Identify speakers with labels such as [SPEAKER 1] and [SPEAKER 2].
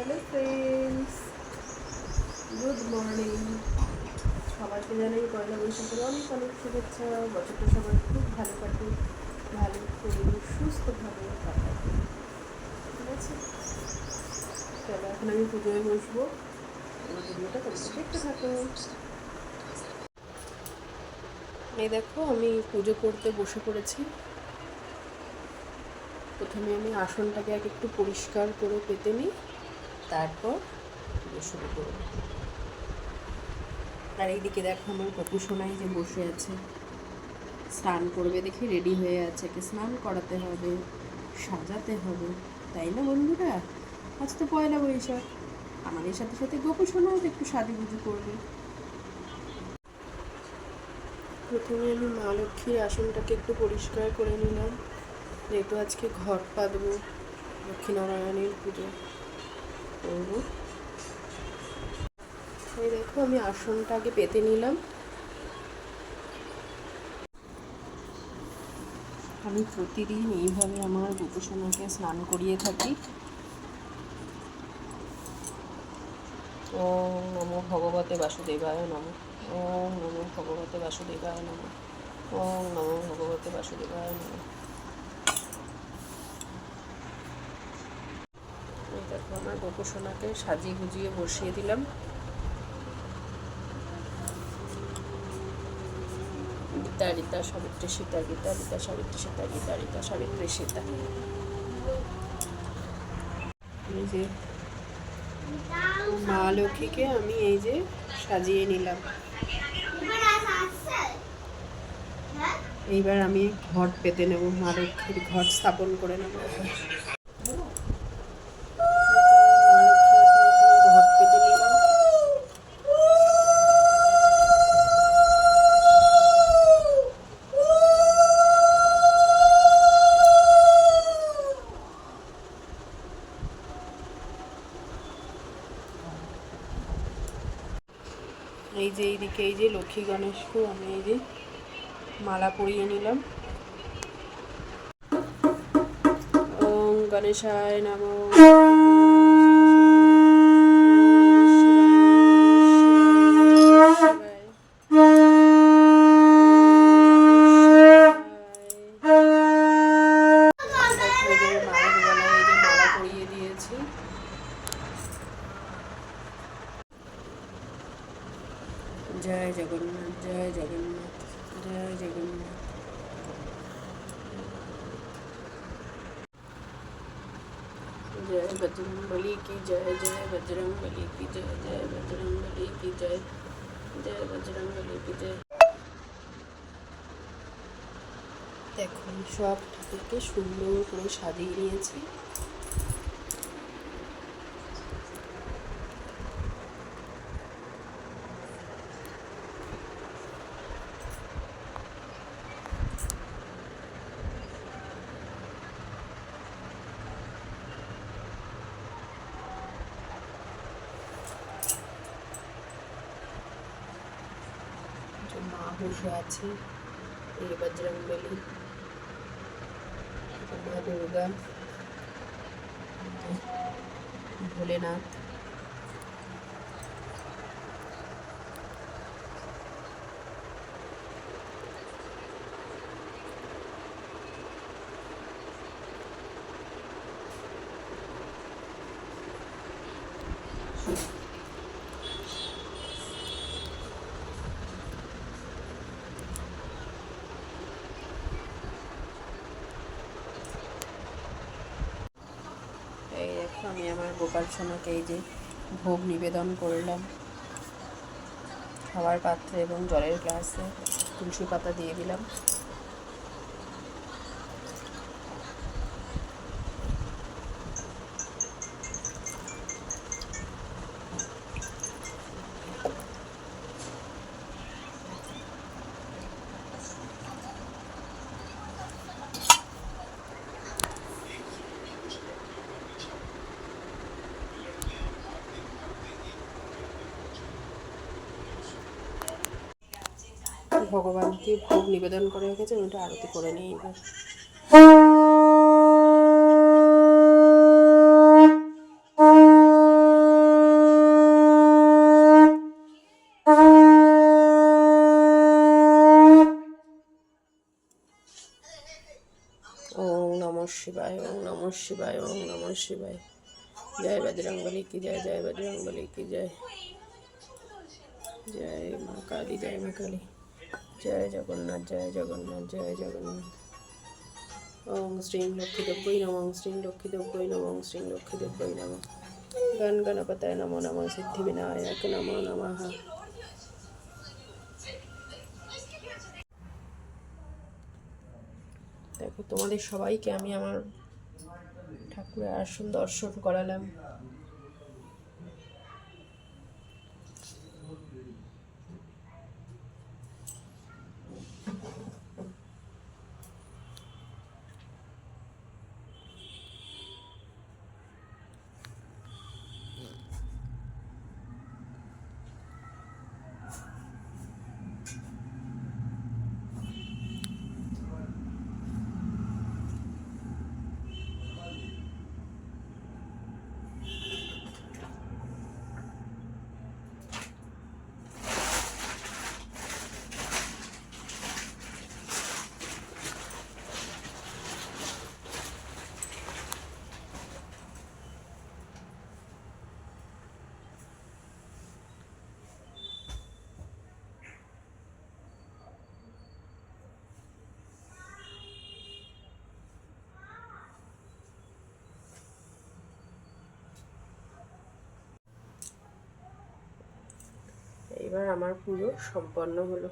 [SPEAKER 1] Hello friends good morning সবাইকে জানাই পয়লা বৈশাখের অনেক অনেক শুভেচ্ছা। বছরটা সবাই খুব ভালো কাটুক, ভালো করে সুস্থভাবে কাটাক। ঠিক আছে? চলো, এখন আমি পুজোয় বসবো। আমার ভিডিওটা দেখতে থাকো। এই দেখো, আমি পুজো করতে বসে পড়েছি। প্রথমে আমি আসনটাকে আগে একটু পরিষ্কার করে পেতে নিই। তারপর শুরু করব। আর এইদিকে দেখো আমার কপু সোনাই যে বসে আছে। স্নান করবে দেখি রেডি হয়ে আছে। একে স্নান করাতে হবে, সাজাতে হবে, তাই না বন্ধুরা? আজ তো পয়লা বৈশাখ। আমাদের সাথে সাথে গোপু সোনাও তো একটু সাজুগুজু করবে। প্রথমে আমি মা লক্ষ্মীর আসনটাকে একটু পরিষ্কার করে নিলাম। যেহেতু আজকে ঘট পাতবো লক্ষ্মীনারায়ণের পুজো। করব। এই দেখো, আমি আসনটা আগে পেতে নিলাম। আমি প্রতিদিন এইভাবে আমার গোপুসোনাকে স্নান করিয়ে থাকি। ওম নমো ভগবতে বাসুদেবায় নম। ওম নমো ভগবতে বাসুদেবায় নম। ওম নমো ভগবতে বাসুদেবায় নম এই দেখো আমার গোপুসোনাকে সাজিয়ে গুজিয়ে বসিয়ে দিলাম। গীতা, রীতা, সাবিত্রী, সীতা, গীতা, রীতা, সাবিত্রী, সীতা, গীতা, রীতা, সাবিত্রী, সীতা। এই যে মা লক্ষ্মীকে আমি এই যে সাজিয়ে নিলাম। এইবার আমি ঘট পেতে নেব, মা লক্ষ্মীর ঘট স্থাপন করে নেব। এই যে এইদিকে, এই যে লক্ষ্মী গণেশকেও আমি এই যে মালা পরিয়ে নিলাম। ওম গণেশায় নম। জয় জগন্নাথ জয় জগন্নাথ জয় জগন্নাথ जय बजरंग बली की जय जय बजरंग बली की जय जय बजरंग बली की जय जय बजरंग बली की जय দেখো আমি সব ঠাকুরকে সুন্দর করে সাজিয়ে নিয়েছি বসে আছে। এই বজরংবলী। মা দুর্গা ভোলেনাথ এই দেখো আমি আমার গোপাল সোনাকে এই যে ভোগ নিবেদন করলাম। খাবার পাত্রে এবং জলের গ্লাসে তুলসী পাতা দিয়ে দিলাম। ভগবানকে ভোগ নিবেদন করে রেখেছে ওটা আরতি করে নিই এবার ওম নম
[SPEAKER 2] শিবায়, ওম নম শিবায়, ওম নম শিবায়। জয় বজরঙ্গলী কি জয় জয় বজরঙ্গলী কি জয়। জয় মা কালী, জয় মা কালী। জয় জগন্নাথ জয় জগন্নাথ জয় জগন্নাথ। ওং শ্রীং লক্ষ্মীদেব্যই নম ওং শ্রীং লক্ষ্মীদেব্যই নম ওং শ্রীং লক্ষ্মীদেব্যই নম। গণ গণপতায় নমো নম সিদ্ধি বিনায়ক নমো নমঃ। দেখো, তোমাদের সবাইকে আমি আমার ঠাকুরের আসন দর্শন করালাম। এবার আমার পুজো সম্পন্ন হলো।